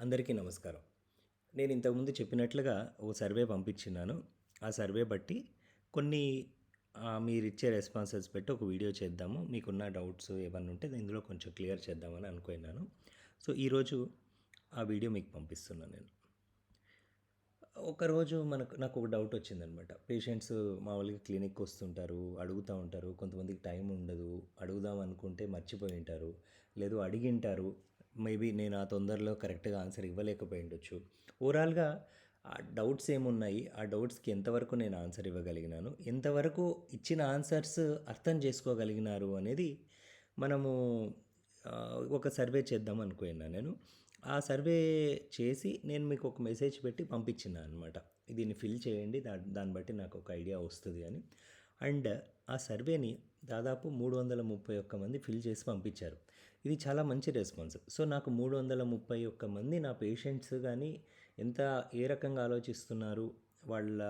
అందరికీ నమస్కారం. నేను ఇంతకుముందు చెప్పినట్లుగా ఓ సర్వే పంపించినాను ఆ సర్వే బట్టి కొన్ని మీరిచ్చే మీరు ఇచ్చే రెస్పాన్సెస్ పెట్టి ఒక వీడియో చేద్దాము. మీకున్న డౌట్స్ ఏమన్నా ఉంటే ఇందులో కొంచెం క్లియర్ చేద్దామని అనుకున్నాను. సో ఈరోజు ఆ వీడియో మీకు పంపిస్తున్నాను నేను. ఒకరోజు మనకు నాకు ఒక డౌట్ వచ్చిందనమాట. పేషెంట్స్ మామూలుగా క్లినిక్కి వస్తుంటారు అడుగుతూ ఉంటారు. కొంతమందికి టైం ఉండదు. అడుగుదాం అనుకుంటే మర్చిపోయి ఉంటారు. లేదు అడిగింటారు మేబీ నేను ఆ తొందరలో కరెక్ట్గా ఆన్సర్ ఇవ్వలేకపోయి ఉండొచ్చు ఓవరాల్గా ఆ డౌట్స్ ఏమున్నాయి? ఆ డౌట్స్కి ఎంతవరకు నేను ఆన్సర్ ఇవ్వగలిగినాను? ఎంతవరకు ఇచ్చిన ఆన్సర్స్ అర్థం చేసుకోగలిగినారు అనేది మనము ఒక సర్వే చేద్దాం అనుకున్నా నేను. ఆ సర్వే చేసి నేను మీకు ఒక మెసేజ్ పెట్టి పంపించిన అనమాట దీన్ని ఫిల్ చేయండి దా దాన్ని బట్టి నాకు ఒక ఐడియా వస్తుంది అని. అండ్ ఆ సర్వేని దాదాపు మూడు వందల ముప్పై ఒక్క మంది ఫిల్ చేసి పంపించారు. ఇది చాలా మంచి రెస్పాన్స్. సో నాకు మూడు వందల ముప్పై ఒక్క మంది నా పేషెంట్స్ కానీ ఎంత ఏ రకంగా ఆలోచిస్తున్నారు వాళ్ళ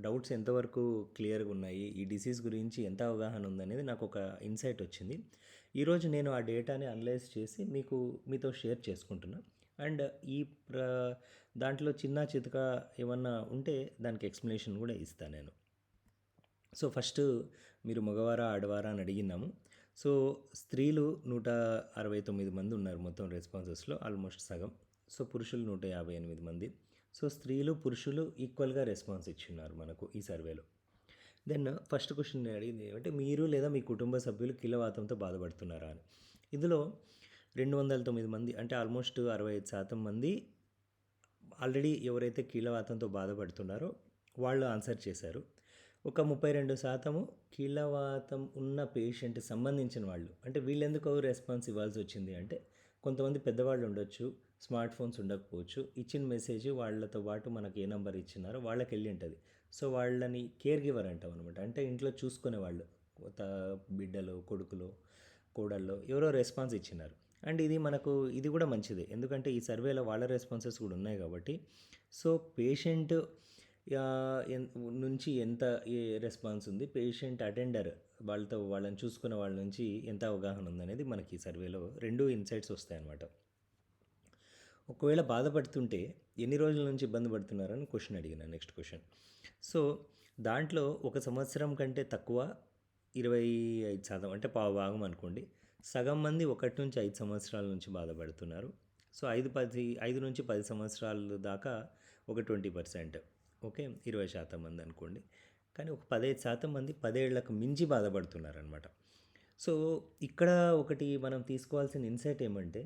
డౌట్స్ ఎంతవరకు క్లియర్గా ఉన్నాయి ఈ డిసీజ్ గురించి ఎంత అవగాహన ఉందనేది నాకు ఒక ఇన్సైట్ వచ్చింది. ఈరోజు నేను ఆ డేటాని అనలైజ్ చేసి మీకు మీతో షేర్ చేసుకుంటున్నా. అండ్ ఈ ప్ర దాంట్లో చిన్న చితక ఏమన్నా ఉంటే దానికి ఎక్స్ప్లెనేషన్ కూడా ఇస్తాను నేను. సో ఫస్ట్ మీరు మగవారా ఆడవారా అని అడిగినాము సో స్త్రీలు నూట అరవై తొమ్మిది మంది ఉన్నారు మొత్తం రెస్పాన్సెస్లో ఆల్మోస్ట్ సగం. సో పురుషులు నూట యాభై ఎనిమిది మంది. సో స్త్రీలు పురుషులు ఈక్వల్గా రెస్పాన్స్ ఇచ్చిన్నారు మనకు ఈ సర్వేలో. దెన్ ఫస్ట్ క్వశ్చన్ నేను అడిగింది ఏమంటే మీరు లేదా మీ కుటుంబ సభ్యులు కీలవాతంతో బాధపడుతున్నారా అని. ఇందులో రెండు వందల తొమ్మిది మంది అంటే ఆల్మోస్ట్ అరవై ఐదు శాతం మంది ఆల్రెడీ ఎవరైతే కీలవాతంతో బాధపడుతున్నారో వాళ్ళు ఆన్సర్ చేశారు. ఒక ముప్పై రెండు శాతము కీళ్ళవాతం ఉన్న పేషెంట్ సంబంధించిన వాళ్ళు. అంటే వీళ్ళెందుకు రెస్పాన్స్ ఇవ్వాల్సి వచ్చింది అంటే కొంతమంది పెద్దవాళ్ళు ఉండొచ్చు స్మార్ట్ ఫోన్స్ ఉండకపోవచ్చు ఇచ్చిన మెసేజ్ వాళ్ళతో పాటు మనకి ఏ నెంబర్ ఇచ్చినారో వాళ్ళకి వెళ్ళి ఉంటుంది. సో వాళ్ళని కేర్ గివర్ అంటాం అనమాట అంటే ఇంట్లో చూసుకునే వాళ్ళు కొత్త బిడ్డలు కొడుకులు కోడల్లో ఎవరో రెస్పాన్స్ ఇచ్చినారు. అండ్ ఇది మనకు ఇది కూడా మంచిదే. ఎందుకంటే ఈ సర్వేలో వాళ్ళ రెస్పాన్సెస్ కూడా ఉన్నాయి కాబట్టి. సో పేషెంట్ నుంచి ఎంత రెస్పాన్స్ ఉంది? పేషెంట్ అటెండర్ వాళ్ళతో వాళ్ళని చూసుకున్న వాళ్ళ నుంచి ఎంత అవగాహన ఉందనేది మనకి ఈ సర్వేలో రెండు ఇన్సైట్స్ వస్తాయన్నమాట. ఒకవేళ బాధపడుతుంటే ఎన్ని రోజుల నుంచి ఇబ్బంది పడుతున్నారని క్వశ్చన్ అడిగిన నెక్స్ట్ క్వశ్చన్. సో దాంట్లో ఒక సంవత్సరం కంటే తక్కువ ఇరవై ఐదు శాతం అంటే పావు భాగం అనుకోండి. సగం మంది ఒకటి నుంచి ఐదు సంవత్సరాల నుంచి బాధపడుతున్నారు. సో ఐదు పది ఐదు నుంచి పది సంవత్సరాల దాకా ఒక ట్వంటీ పర్సెంట్. ఓకే ఇరవై శాతం మంది అనుకోండి. కానీ ఒక పదహైదు శాతం మంది పదేళ్ళకు మించి బాధపడుతున్నారనమాట సో ఇక్కడ ఒకటి మనం తీసుకోవాల్సిన ఇన్సైట్ ఏమంటే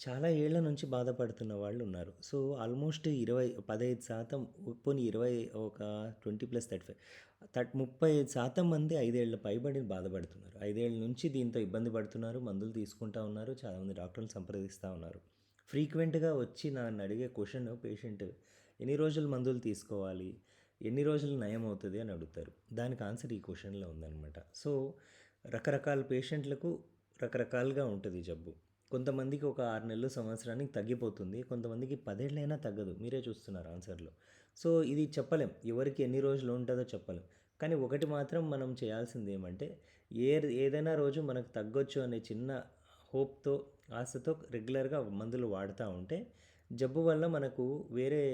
చాలా ఏళ్ళ నుంచి బాధపడుతున్న వాళ్ళు ఉన్నారు. సో ఆల్మోస్ట్ ఇరవై పదహైదు శాతం పోనీ ఇరవై ఒక twenty plus thirty five thirty ముప్పై ఐదు శాతం మంది ఐదేళ్ళ పైబడి బాధపడుతున్నారు. ఐదేళ్ళ నుంచి దీంతో ఇబ్బంది పడుతున్నారు మందులు తీసుకుంటా ఉన్నారు చాలామంది డాక్టర్లు సంప్రదిస్తూ ఉన్నారు. ఫ్రీక్వెంట్గా వచ్చి నన్ను అడిగే క్వశ్చన్ పేషెంట్ ఎన్ని రోజులు మందులు తీసుకోవాలి? ఎన్ని రోజులు నయం అవుతుంది అని అడుగుతారు. దానికి ఆన్సర్ ఈ క్వశ్చన్లో ఉందన్నమాట. సో రకరకాల పేషెంట్లకు రకరకాలుగా ఉంటుంది జబ్బు. కొంతమందికి ఒక ఆరు నెలలు సంవత్సరానికి తగ్గిపోతుంది. కొంతమందికి పదేళ్ళైనా తగ్గదు. మీరే చూస్తున్నారు ఆన్సర్లో. సో ఇది చెప్పలేం. ఎవరికి ఎన్ని రోజులు ఉంటుందో చెప్పలేం. కానీ ఒకటి మాత్రం మనం చేయాల్సింది ఏమంటే ఏ ఏదైనా రోజు మనకు తగ్గొచ్చు అనే చిన్న హోప్తో ఆశతో రెగ్యులర్గా మందులు వాడుతూ ఉంటే జబ్బు వల్ల మనకు వేరే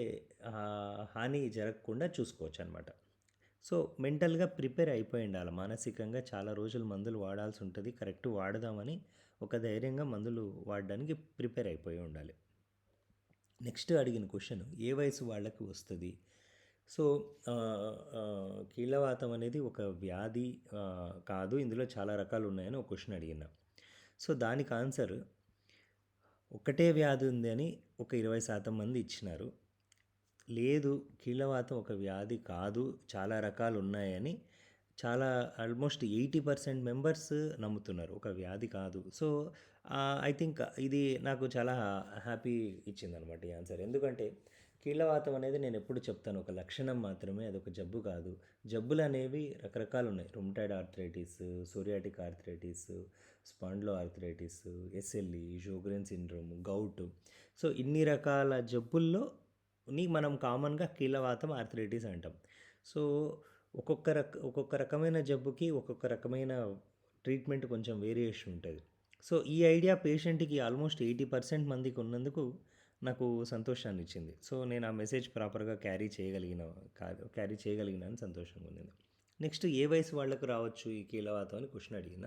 హాని జరగకుండా చూసుకోవచ్చు అనమాట సో మెంటల్గా ప్రిపేర్ అయిపోయి ఉండాలి మానసికంగా చాలా రోజులు మందులు వాడాల్సి ఉంటుంది. కరెక్ట్ వాడదామని ఒక ధైర్యంగా మందులు వాడడానికి ప్రిపేర్ అయిపోయి ఉండాలి. నెక్స్ట్ అడిగిన క్వశ్చన్ ఏ వయసు వాళ్ళకి వస్తుంది? సో కీళ్ళవాతం అనేది ఒక వ్యాధి కాదు. ఇందులో చాలా రకాలు ఉన్నాయని ఒక క్వశ్చన్ అడిగిన. సో దానికి ఆన్సర్ ఒకటే వ్యాధి ఉంది అని ఒక ఇరవై శాతం మంది ఇచ్చినారు. లేదు కీళ్ళవాతం ఒక వ్యాధి కాదు చాలా రకాలు ఉన్నాయని చాలా ఆల్మోస్ట్ ఎయిటీ పర్సెంట్ మెంబర్స్ నమ్ముతున్నారు. ఒక వ్యాధి కాదు. సో ఐ థింక్ ఇది నాకు చాలా హ్యాపీ ఇచ్చిందనమాట ఈ ఆన్సర్ ఎందుకంటే కీళ్ళవాతం అనేది నేను ఎప్పుడు చెప్తాను. ఒక లక్షణం మాత్రమే అది ఒక జబ్బు కాదు. జబ్బులు అనేవి రకరకాలు ఉన్నాయి. Rheumatoid arthritis psoriatic arthritis spondyloarthritis SLE Sjogren syndrome gout so ఇన్ని రకాల జబ్బుల్లో ని మనం కామన్గా కీళ్ళవాతం ఆర్థరైటిస్ అంటాం. సో ఒక్కొక్క రక ఒక్కొక్క రకమైన జబ్బుకి ఒక్కొక్క రకమైన ట్రీట్మెంట్ కొంచెం వేరియేషన్ ఉంటుంది. సో ఈ ఐడియా పేషెంట్కి ఆల్మోస్ట్ ఎయిటీ పర్సెంట్ మందికి ఉన్నందుకు నాకు సంతోషాన్ని ఇచ్చింది సో నేను ఆ మెసేజ్ ప్రాపర్గా క్యారీ చేయగలిగిన క్యారీ చేయగలిగినాను సంతోషంగా ఉంది నెక్స్ట్ ఏ వయసు వాళ్ళకు రావచ్చు ఈ కీలవాతం అని క్వశ్చన్ అడిగిన.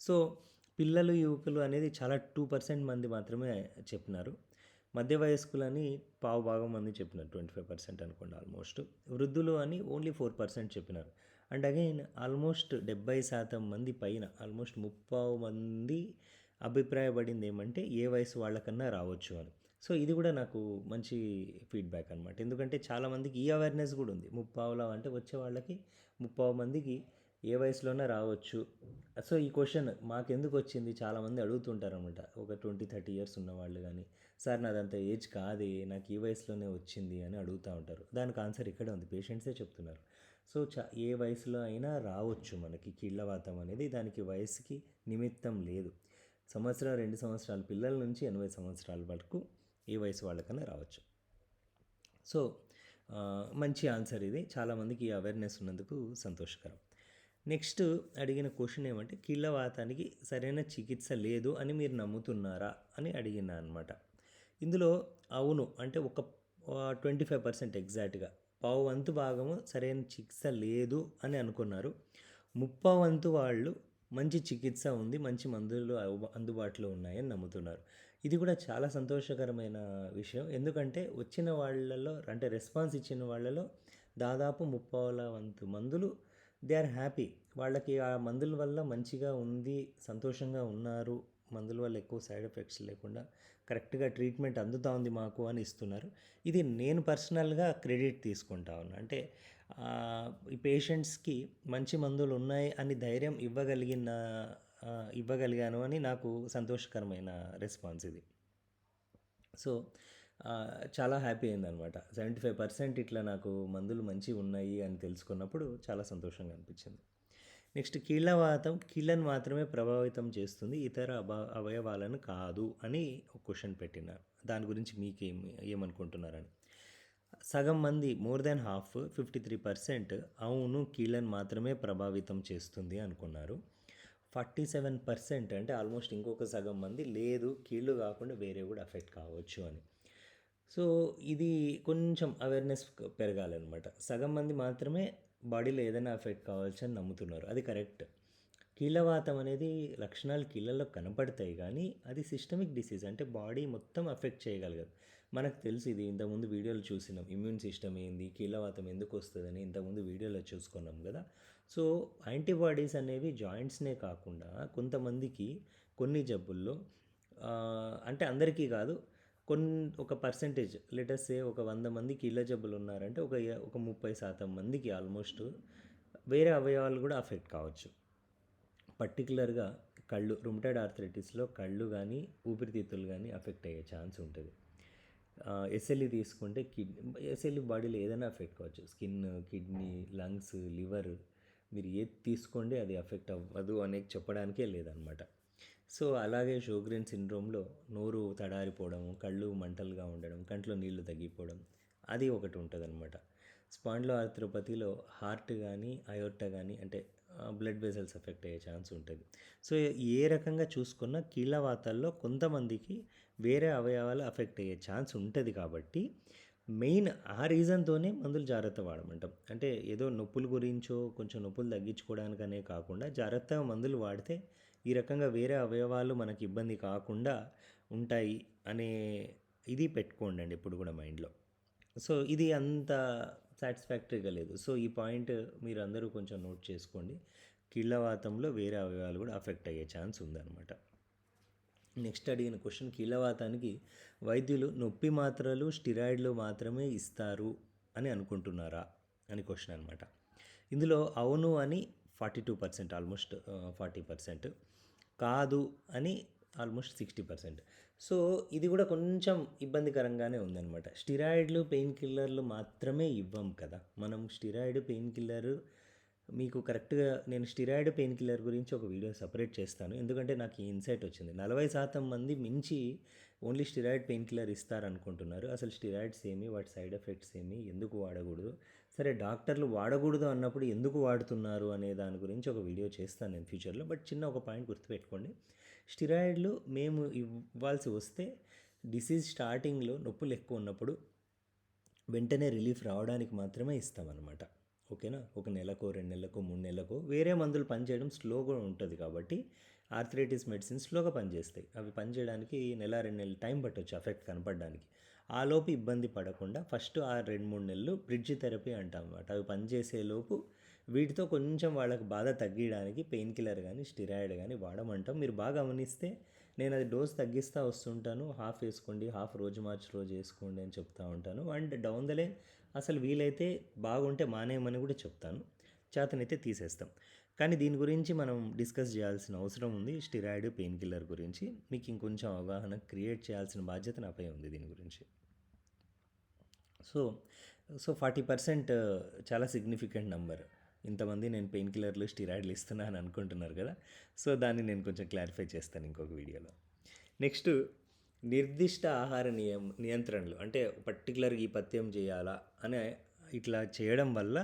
సో పిల్లలు యువకులు అనేది చాలా టూ పర్సెంట్ మంది మాత్రమే చెప్పినారు. మధ్య వయస్కులని పావు భాగం మంది చెప్పినారు ట్వంటీ ఫైవ్ పర్సెంట్ అనుకోండి ఆల్మోస్ట్. వృద్ధులు అని ఓన్లీ ఫోర్ పర్సెంట్ చెప్పినారు. అండ్ అగైన్ ఆల్మోస్ట్ డెబ్బై శాతం మంది పైన ఆల్మోస్ట్ ముప్పావు మంది అభిప్రాయపడింది ఏమంటే ఏ వయసు వాళ్ళకన్నా రావచ్చు అని. సో ఇది కూడా నాకు మంచి ఫీడ్బ్యాక్ అనమాట ఎందుకంటే చాలామందికి ఈ అవేర్నెస్ కూడా ఉంది. ముప్పావులా అంటే వచ్చే వాళ్ళకి ముప్పావు మందికి ఏ వయసులోనే రావచ్చు. సో ఈ క్వశ్చన్ మాకెందుకు వచ్చింది? చాలామంది అడుగుతుంటారు అనమాట ఒక ట్వంటీ థర్టీ ఇయర్స్ ఉన్న వాళ్ళు కానీ సార్ నాదంత ఏజ్ కాదే నాకు ఈ వయసులోనే వచ్చింది అని అడుగుతూ ఉంటారు. దానికి ఆన్సర్ ఇక్కడే ఉంది. పేషెంట్సే చెప్తున్నారు. సో చ ఏ వయసులో అయినా రావచ్చు మనకి. కీళ్ళవాతం అనేది దానికి వయసుకి నిమిత్తం లేదు. సంవత్సరం రెండు సంవత్సరాల పిల్లల నుంచి ఎనభై సంవత్సరాల వరకు ఈ వయసు వాళ్ళకన్నా రావచ్చు. సో మంచి ఆన్సర్ ఇది. చాలామందికి ఈ అవేర్నెస్ ఉన్నందుకు సంతోషకరం. నెక్స్ట్ అడిగిన క్వశ్చన్ ఏమంటే కీళ్ళవాతానికి సరైన చికిత్స లేదు అని మీరు నమ్ముతున్నారా అని అడిగిన అనమాట ఇందులో అవును అంటే ఒక ట్వంటీ ఫైవ్ పర్సెంట్ ఎగ్జాక్ట్గా పావు వంతు భాగము సరైన చికిత్స లేదు అని అనుకున్నారు. ముప్పా వంతు వాళ్ళు మంచి చికిత్స ఉంది మంచి మందులు అందుబాటులో ఉన్నాయని నమ్ముతున్నారు. ఇది కూడా చాలా సంతోషకరమైన విషయం. ఎందుకంటే వచ్చిన వాళ్ళలో అంటే రెస్పాన్స్ ఇచ్చిన వాళ్ళలో దాదాపు ముప్పావుల వంతు మందులు దే ఆర్ హ్యాపీ. వాళ్ళకి ఆ మందుల వల్ల మంచిగా ఉంది సంతోషంగా ఉన్నారు. మందుల వల్ల ఎక్కువ సైడ్ ఎఫెక్ట్స్ లేకుండా కరెక్ట్గా ట్రీట్మెంట్ అందుతా ఉంది మాకు అని ఇస్తున్నారు. ఇది నేను పర్సనల్గా క్రెడిట్ తీసుకుంటా ఉన్నా. అంటే ఈ పేషెంట్స్కి మంచి మందులు ఉన్నాయి అని ధైర్యం ఇవ్వగలిగిన ఇవ్వగలిగాను అని నాకు సంతోషకరమైన రెస్పాన్స్ ఇది. సో చాలా హ్యాపీ అయిందనమాట. సెవెంటీ ఫైవ్ పర్సెంట్ ఇట్లా నాకు మందులు మంచిగా ఉన్నాయి అని తెలుసుకున్నప్పుడు చాలా సంతోషంగా అనిపించింది. నెక్స్ట్ కీళ్ళవాతం కీళ్ళను మాత్రమే ప్రభావితం చేస్తుంది ఇతర అభా అవయవాలను కాదు అని ఒక క్వశ్చన్ పెట్టినారు దాని గురించి మీకేం ఏమనుకుంటున్నారని. సగం మంది more than half fifty three percent అవును కీళ్ళను మాత్రమే ప్రభావితం చేస్తుంది అనుకున్నారు. ఫార్టీ సెవెన్ పర్సెంట్ అంటే ఆల్మోస్ట్ ఇంకొక సగం మంది లేదు కీళ్ళు కాకుండా వేరే కూడా అఫెక్ట్ కావచ్చు అని. సో ఇది కొంచెం అవేర్నెస్ పెరగాలన్నమాట. సగం మంది మాత్రమే బాడీలో ఏదైనా ఎఫెక్ట్ కావచ్చు అని నమ్ముతున్నారు. అది కరెక్ట్ కీళ్ళవాతం అనేది లక్షణాలు కీళ్ళలో కనపడతాయి కానీ అది సిస్టమిక్ డిసీజ్ అంటే బాడీ మొత్తం ఎఫెక్ట్ చేయగలగదు. మనకు తెలుసు ఇది ఇంతకుముందు వీడియోలు చూసినాం. ఇమ్యూన్ సిస్టమ్ ఏంది కీళ్ళవాతం ఎందుకు వస్తుందని ఇంతకుముందు వీడియోలో చూసుకున్నాం కదా. సో యాంటీబాడీస్ అనేవి జాయింట్స్నే కాకుండా కొంతమందికి కొన్ని జబ్బుల్లో అంటే అందరికీ కాదు కొన్ని ఒక పర్సంటేజ్ లెటర్సే ఒక వంద మందికి ఇళ్ళ జబ్బులు ఉన్నారంటే ఒక ఒక ముప్పై శాతం మందికి ఆల్మోస్ట్ వేరే అవయవాలు కూడా అఫెక్ట్ కావచ్చు. పర్టికులర్గా కళ్ళు రుమటైడ్ ఆర్థరైటిస్లో కళ్ళు కానీ ఊపిరితిత్తులు కానీ అఫెక్ట్ అయ్యే ఛాన్స్ ఉంటుంది. ఎస్ఎల్ఈ తీసుకుంటే కిడ్నీ ఎస్ఎల్ఈ బాడీలో ఏదైనా అఫెక్ట్ కావచ్చు. స్కిన్ కిడ్నీ లంగ్స్ లివర్ మీరు ఏది తీసుకోండి అది అఫెక్ట్ అవ్వదు అనేది చెప్పడానికే లేదనమాట. సో అలాగే షోగ్రెన్ సిండ్రోమ్లో నోరు తడారిపోవడం కళ్ళు మంటలుగా ఉండడం కంట్లో నీళ్ళు తగ్గిపోవడం అది ఒకటి ఉంటుంది అనమాట స్పాండ్లో ఆర్థ్రోపతిలో హార్ట్ కానీ అయోర్ట కానీ అంటే బ్లడ్ వెసల్స్ ఎఫెక్ట్ అయ్యే ఛాన్స్ ఉంటుంది. సో ఏ రకంగా చూసుకున్నా కీళ్ళ వాతాల్లో కొంతమందికి వేరే అవయవాలు అఫెక్ట్ అయ్యే ఛాన్స్ ఉంటుంది కాబట్టి మెయిన్ ఆ రీజన్తోనే మందులు జాగ్రత్త వాడమంటాం. అంటే ఏదో నొప్పుల గురించో కొంచెం నొప్పులు తగ్గించుకోవడానికనే కాకుండా జాగ్రత్తగా మందులు వాడితే ఈ రకంగా వేరే అవయవాలు మనకి ఇబ్బంది కాకుండా ఉంటాయి అనే ఇది పెట్టుకోండి అండి కూడా మైండ్లో. సో ఇది అంత సాటిస్ఫాక్టరీగా లేదు. సో ఈ పాయింట్ మీరు అందరూ కొంచెం నోట్ చేసుకోండి. కీళ్ళవాతంలో వేరే అవయవాలు కూడా అఫెక్ట్ అయ్యే ఛాన్స్ ఉందన్నమాట. నెక్స్ట్ అడిగిన క్వశ్చన్ కీలవాతానికి వైద్యులు నొప్పి మాత్రలు స్టిరాయిడ్లు మాత్రమే ఇస్తారు అని అనుకుంటున్నారా అని క్వశ్చన్ అనమాట ఇందులో అవును అని forty two percent almost forty percent కాదు అని ఆల్మోస్ట్ సిక్స్టీ పర్సెంట్. సో ఇది కూడా కొంచెం ఇబ్బందికరంగానే ఉందన్నమాట. స్టిరాయిడ్లు పెయిన్ కిల్లర్లు మాత్రమే ఇవ్వం కదా. మనం స్టిరాయిడ్ పెయిన్ కిల్లర్ మీకు కరెక్ట్గా నేను స్టిరాయిడ్ పెయిన్ కిల్లర్ గురించి ఒక వీడియో సపరేట్ చేస్తాను. ఎందుకంటే నాకు ఈ ఇన్సైట్ వచ్చింది. నలభై శాతం మంది మించి ఓన్లీ స్టిరాయిడ్ పెయిన్ కిల్లర్ ఇస్తారనుకుంటున్నారు. అసలు స్టిరాయిడ్స్ ఏమి? వాటి సైడ్ ఎఫెక్ట్స్ ఏమి? ఎందుకు వాడకూడదు? సరే డాక్టర్లు వాడకూడదు అన్నప్పుడు ఎందుకు వాడుతున్నారు అనే దాని గురించి ఒక వీడియో చేస్తాను నేను ఫ్యూచర్లో. బట్ చిన్న ఒక పాయింట్ గుర్తుపెట్టుకోండి. స్టిరాయిడ్లు మేము ఇవ్వాల్సి వస్తే డిసీజ్ స్టార్టింగ్లో నొప్పులు ఎక్కువ ఉన్నప్పుడు వెంటనే రిలీఫ్ రావడానికి మాత్రమే ఇస్తామన్నమాట. ఓకేనా? ఒక నెలకో రెండు నెలలకో మూడు నెలలకో వేరే మందులు పనిచేయడం స్లోగా ఉంటుంది కాబట్టి ఆర్థరైటిస్ మెడిసిన్ స్లోగా పనిచేస్తాయి. అవి పనిచేయడానికి నెల రెండు నెలలు టైం పట్టవచ్చు ఎఫెక్ట్ కనపడడానికి. ఆలోపు ఇబ్బంది పడకుండా ఫస్ట్ ఆ రెండు మూడు నెలలు బ్రిడ్జ్ థెరపీ అంటాం అవి పనిచేసే లోపు వీటితో కొంచెం వాళ్ళకి బాధ తగ్గించడానికి పెయిన్ కిల్లర్ కానీ స్టిరాయిడ్ కానీ వాడమంటాం. మీరు బాగా గమనిస్తే నేను అది డోస్ తగ్గిస్తూ వస్తుంటాను. హాఫ్ వేసుకోండి హాఫ్ రోజు మార్చి రోజు వేసుకోండి అని చెప్తా ఉంటాను. అండ్ డౌన్ ద లైన్ అసలు వీలైతే బాగుంటే మానేయమని కూడా చెప్తాను. చేతనైతే తీసేస్తాం. కానీ దీని గురించి మనం డిస్కస్ చేయాల్సిన అవసరం ఉంది. స్టిరాయిడ్ పెయిన్ కిల్లర్ గురించి. మీకు ఇంకొంచెం అవగాహన క్రియేట్ చేయాల్సిన బాధ్యత నాపై ఉంది దీని గురించి. సో సో ఫార్టీ పర్సెంట్ చాలా సిగ్నిఫికెంట్ నెంబర్. ఇంతమంది నేను పెయిన్ కిల్లర్లు స్టిరాయిడ్లు ఇస్తున్నా అని అనుకుంటున్నారు కదా. సో దాన్ని నేను కొంచెం క్లారిఫై చేస్తాను ఇంకొక వీడియోలో. నెక్స్ట్ నిర్దిష్ట ఆహార నియం నియంత్రణలు అంటే పర్టికులర్గా ఈ పథ్యం చేయాలా అనే ఇట్లా చేయడం వల్ల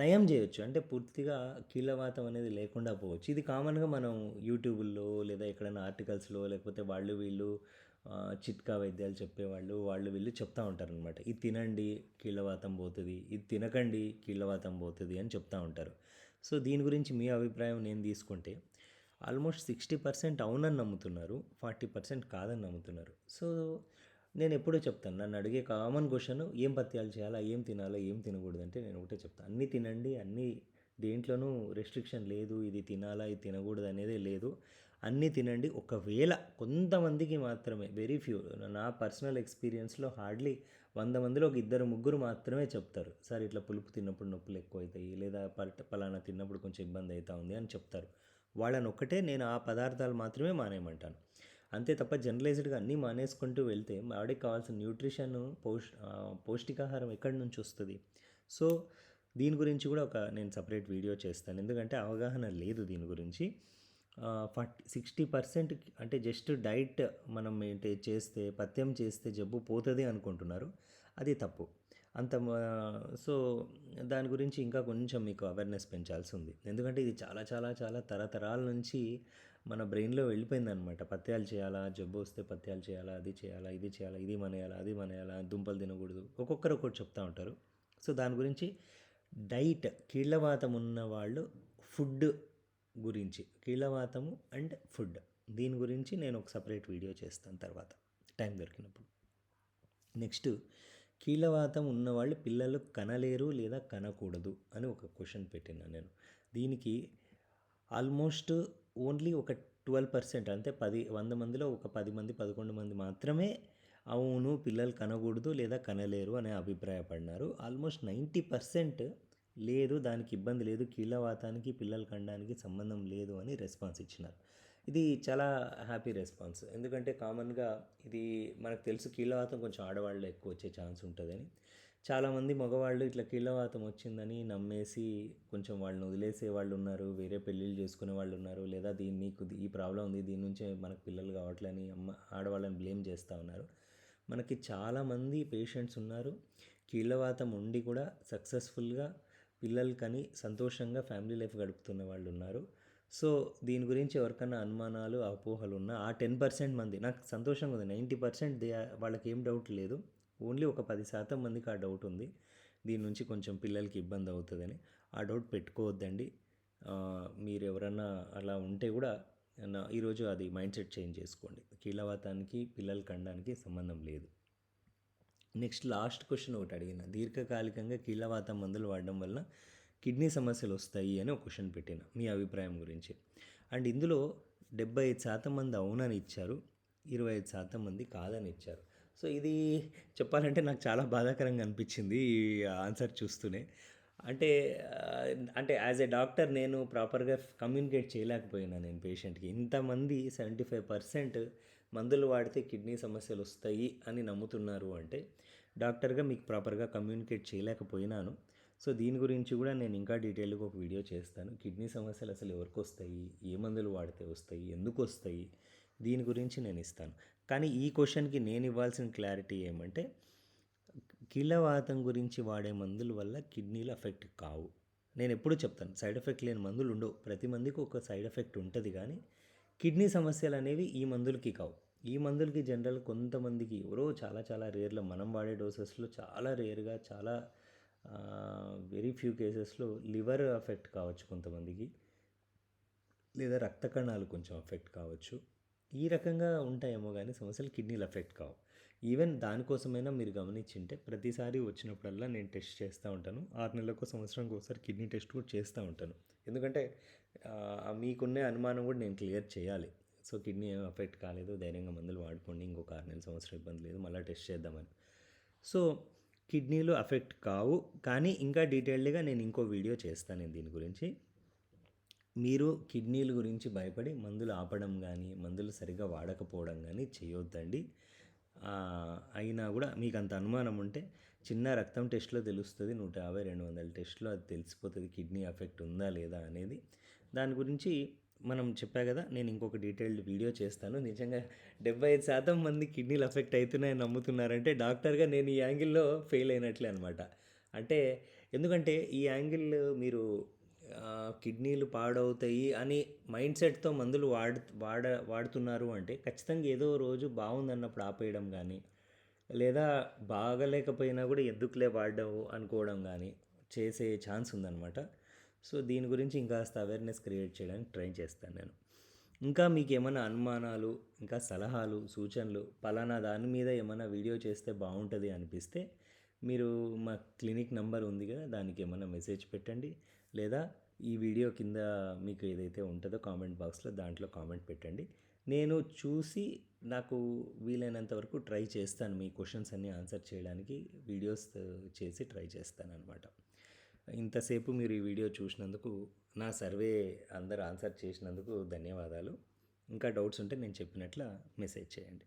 నయం చేయొచ్చు. అంటే పూర్తిగా కీళ్ళవాతం అనేది లేకుండా పోవచ్చు. ఇది కామన్గా మనం యూట్యూబ్లో లేదా ఎక్కడైనా ఆర్టికల్స్లో లేకపోతే వాళ్ళు వీళ్ళు చిట్కా వైద్యాలు చెప్పేవాళ్ళు వాళ్ళు వీళ్ళు చెప్తూ ఉంటారు అనమాట ఇది తినండి కీళ్ళవాతం పోతుంది. ఇది తినకండి కీళ్ళవాతం పోతుంది అని చెప్తూ ఉంటారు. సో దీని గురించి మీ అభిప్రాయం నేను తీసుకుంటే ఆల్మోస్ట్ సిక్స్టీ పర్సెంట్ అవునని నమ్ముతున్నారు ఫార్టీ పర్సెంట్ కాదని నమ్ముతున్నారు. సో నేను ఎప్పుడూ చెప్తాను నన్ను అడిగే కామన్ క్వశ్చన్ ఏం పత్యాలు చేయాలా ఏం తినాలా ఏం తినకూడదు అంటే నేను ఒకటే చెప్తాను. అన్నీ తినండి అన్నీ దేంట్లోనూ రెస్ట్రిక్షన్ లేదు ఇది తినాలా ఇది తినకూడదు అనేది లేదు. అన్నీ తినండి ఒకవేళ కొంతమందికి మాత్రమే వెరీ ఫ్యూ నా పర్సనల్ ఎక్స్పీరియన్స్లో హార్డ్లీ వంద మందిలో ఒక ఇద్దరు ముగ్గురు మాత్రమే చెప్తారు. సార్ ఇట్లా పులుపు తిన్నప్పుడు నొప్పులు ఎక్కువ అవుతాయి లేదా పలానా తిన్నప్పుడు కొంచెం ఇబ్బంది అవుతా ఉంది అని చెప్తారు. వాళ్ళని ఒక్కటే నేను ఆ పదార్థాలు మాత్రమే మానేయమంటాను. అంతే తప్ప జనరలైజ్డ్గా అన్నీ మానేసుకుంటూ వెళ్తే వాడికి కావాల్సిన న్యూట్రిషన్ పౌష్ పౌష్టికాహారం ఎక్కడి నుంచి వస్తుంది? సో దీని గురించి కూడా ఒక నేను సపరేట్ వీడియో చేస్తాను. ఎందుకంటే అవగాహన లేదు దీని గురించి. ఫార్టీ సిక్స్టీ పర్సెంట్ అంటే జస్ట్ డైట్ మనం ఏంటి చేస్తే పథ్యం చేస్తే జబ్బు పోతుంది అనుకుంటున్నారు. అది తప్పు. అంత సో దాని గురించి ఇంకా కొంచెం మీకు అవేర్నెస్ పెంచాల్సి ఉంది ఎందుకంటే ఇది చాలా చాలా చాలా తరతరాల నుంచి మన బ్రెయిన్లో వెళ్ళిపోయిందనమాట పత్యాలు చేయాలా జబ్బు వస్తే పత్యాలు చేయాలా అది చేయాలా ఇది చేయాలా ఇది మనేయాలా అది మనేయాలా దుంపలు తినకూడదు. ఒక్కొక్కరు ఒకటి చెప్తా ఉంటారు. సో దాని గురించి డైట్ కీళ్ళవాతం ఉన్న వాళ్ళు ఫుడ్ గురించి కీళ్ళవాతము అండ్ ఫుడ్ దీని గురించి నేను ఒక సపరేట్ వీడియో చేస్తాను తర్వాత. టైం దొరికినప్పుడు. నెక్స్ట్ కీళ్ళవాతం ఉన్నవాళ్ళు పిల్లలు కనలేరు లేదా కనకూడదు అని ఒక క్వశ్చన్ పెట్టినా నేను. దీనికి ఆల్మోస్ట్ ఓన్లీ ఒక ట్వెల్వ్ పర్సెంట్ అంటే పది వంద మందిలో ఒక పది మంది పదకొండు మంది మాత్రమే అవును పిల్లలు కనకూడదు లేదా కనలేరు అనే అభిప్రాయపడినారు. ఆల్మోస్ట్ నైంటీ పర్సెంట్ లేదు దానికి ఇబ్బంది లేదు కీళ్ళవాతానికి పిల్లలు కనడానికి సంబంధం లేదు అని రెస్పాన్స్ ఇచ్చినారు. ఇది చాలా హ్యాపీ రెస్పాన్స్ ఎందుకంటే కామన్గా ఇది మనకు తెలుసు కీళ్ళవాతం కొంచెం ఆడవాళ్ళు ఎక్కువ వచ్చే ఛాన్స్ ఉంటుందని. చాలామంది మగవాళ్ళు ఇట్లా కీళ్ళవాతం వచ్చిందని నమ్మేసి కొంచెం వాళ్ళని వదిలేసే వాళ్ళు ఉన్నారు వేరే పెళ్ళిళ్ళు చేసుకునే వాళ్ళు ఉన్నారు లేదా దీన్ని నీకు ఈ ప్రాబ్లం ఉంది దీని నుంచే మనకు పిల్లలు కావట్లని అమ్మ ఆడవాళ్ళని బ్లేమ్ చేస్తూ ఉన్నారు. మనకి చాలామంది పేషెంట్స్ ఉన్నారు కీళ్ళవాతం ఉండి కూడా సక్సెస్ఫుల్గా పిల్లలకని సంతోషంగా ఫ్యామిలీ లైఫ్ గడుపుతున్న వాళ్ళు ఉన్నారు. సో దీని గురించి ఎవరికైనా అనుమానాలు అపోహలు ఉన్నా ఆ టెన్ పర్సెంట్ మంది నాకు సంతోషంగా ఉంది. నైంటీ పర్సెంట్ దే వాళ్ళకి ఏం డౌట్ లేదు. ఓన్లీ ఒక పది శాతం మందికి ఆ డౌట్ ఉంది. దీని నుంచి కొంచెం పిల్లలకి ఇబ్బంది అవుతుందని. ఆ డౌట్ పెట్టుకోవద్దండి. మీరు ఎవరన్నా అలా ఉంటే కూడా నా ఈరోజు అది మైండ్ సెట్ చేంజ్ చేసుకోండి. కీలవాతానికి పిల్లలు కండానికి సంబంధం లేదు. నెక్స్ట్ లాస్ట్ క్వశ్చన్ ఒకటి అడిగిన. దీర్ఘకాలికంగా కీలవాతం మందులు వాడడం వల్ల కిడ్నీ సమస్యలు వస్తాయి అని ఒక క్వశ్చన్ పెట్టిన మీ అభిప్రాయం గురించి. అండ్ ఇందులో డెబ్బై ఐదు శాతం మంది అవునని ఇచ్చారు ఇరవై ఐదు శాతం మంది కాదని ఇచ్చారు. సో ఇది చెప్పాలంటే నాకు చాలా బాధాకరంగా అనిపించింది ఈ ఆన్సర్ చూస్తూనే. అంటే అంటే యాజ్ ఏ డాక్టర్ నేను ప్రాపర్గా కమ్యూనికేట్ చేయలేకపోయినా నేను పేషెంట్కి. ఇంతమంది సెవెంటీ ఫైవ్ పర్సెంట్ మందులు వాడితే కిడ్నీ సమస్యలు వస్తాయి అని నమ్ముతున్నారు అంటే డాక్టర్గా మీకు ప్రాపర్గా కమ్యూనికేట్ చేయలేకపోయినాను. సో దీని గురించి కూడా నేను ఇంకా డీటెయిల్గా ఒక వీడియో చేస్తాను. కిడ్నీ సమస్యలు అసలు ఎవరికి వస్తాయి? ఏ మందులు వాడితే వస్తాయి? ఎందుకు వస్తాయి? దీని గురించి నేను ఇస్తాను. కానీ ఈ క్వశ్చన్కి నేను ఇవ్వాల్సిన క్లారిటీ ఏమంటే కీళ్ళవాతం గురించి వాడే మందుల వల్ల కిడ్నీలు ఎఫెక్ట్ కావు. నేను ఎప్పుడు చెప్తాను సైడ్ ఎఫెక్ట్ లేని మందులు ఉండవు. ప్రతి మందికి ఒక సైడ్ ఎఫెక్ట్ ఉంటుంది కానీ కిడ్నీ సమస్యలు అనేవి ఈ మందులకి కావు. ఈ మందులకి జనరల్ కొంతమందికి ఎవరో చాలా చాలా రేర్లో మనం వాడే డోసెస్లో చాలా రేర్గా చాలా వెరీ ఫ్యూ కేసెస్లో లివర్ అఫెక్ట్ కావచ్చు కొంతమందికి. లేదా రక్త కణాలు కొంచెం అఫెక్ట్ కావచ్చు. ఈ రకంగా ఉంటాయేమో కానీ సమస్యలు కిడ్నీలు అఫెక్ట్ కావు. ఈవెన్ దానికోసమైనా మీరు గమనించింటే ప్రతిసారి వచ్చినప్పుడల్లా నేను టెస్ట్ చేస్తూ ఉంటాను. ఆరు నెలలకు సంవత్సరానికి ఒకసారి కిడ్నీ టెస్ట్ కూడా చేస్తూ ఉంటాను. ఎందుకంటే మీకున్న మీకున్నే అనుమానం కూడా నేను క్లియర్ చేయాలి. సో కిడ్నీ ఏం అఫెక్ట్ కాలేదు ధైర్యంగా మందులు వాడుకోండి ఇంకొక ఆరు నెలల సంవత్సరం ఇబ్బంది లేదు మళ్ళీ టెస్ట్ చేద్దామని. సో కిడ్నీలు అఫెక్ట్ కావు. కానీ ఇంకా డీటెయిల్డ్గా నేను ఇంకో వీడియో చేస్తాను దీని గురించి. మీరు కిడ్నీల గురించి భయపడి మందులు ఆపడం కానీ మందులు సరిగ్గా వాడకపోవడం కానీ చేయొద్దండి. అయినా కూడా మీకు అంత అనుమానం ఉంటే చిన్న రక్తం టెస్ట్లో తెలుస్తుంది. నూట యాభై రెండు వందల టెస్ట్లో అది తెలిసిపోతుంది కిడ్నీ ఎఫెక్ట్ ఉందా లేదా అనేది. దాని గురించి మనం చెప్పా కదా నేను ఇంకొక డీటెయిల్డ్ వీడియో చేస్తాను. నిజంగా డెబ్బై ఐదు శాతం మంది కిడ్నీలు ఎఫెక్ట్ అవుతున్నాయని నమ్ముతున్నారంటే డాక్టర్గా నేను ఈ యాంగిల్లో ఫెయిల్ అయినట్లే అనమాట అంటే ఎందుకంటే ఈ యాంగిల్ మీరు కిడ్నీలు పాడవుతాయి అని మైండ్ సెట్తో మందులు వాడ వాడ వాడుతున్నారు అంటే ఖచ్చితంగా ఏదో రోజు బాగుందన్నప్పుడు ఆపేయడం కానీ లేదా బాగలేకపోయినా కూడా ఎందుకులే వాడవు అనుకోవడం కానీ చేసే ఛాన్స్ ఉందన్నమాట. సో దీని గురించి ఇంకాస్త అవేర్నెస్ క్రియేట్ చేయడానికి ట్రై చేస్తాను నేను. ఇంకా మీకు ఏమైనా అనుమానాలు ఇంకా సలహాలు సూచనలు పలానా దాని మీద ఏమైనా వీడియో చేస్తే బాగుంటుంది అనిపిస్తే మీరు మా క్లినిక్ నంబర్ ఉంది కదా దానికి ఏమైనా మెసేజ్ పెట్టండి. లేదా ఈ వీడియో కింద మీకు ఏదైతే ఉంటుందో కామెంట్ బాక్స్లో దాంట్లో కామెంట్ పెట్టండి. నేను చూసి నాకు వీలైనంత వరకు ట్రై చేస్తాను. మీ క్వశ్చన్స్ అన్నీ ఆన్సర్ చేయడానికి వీడియోస్ uh, చేసి ట్రై చేస్తాను అనమాట ఇంతసేపు మీరు ఈ వీడియో చూసినందుకు నా సర్వే అందరు ఆన్సర్ చేసినందుకు ధన్యవాదాలు. ఇంకా డౌట్స్ ఉంటే నేను చెప్పినట్ల మెసేజ్ చేయండి.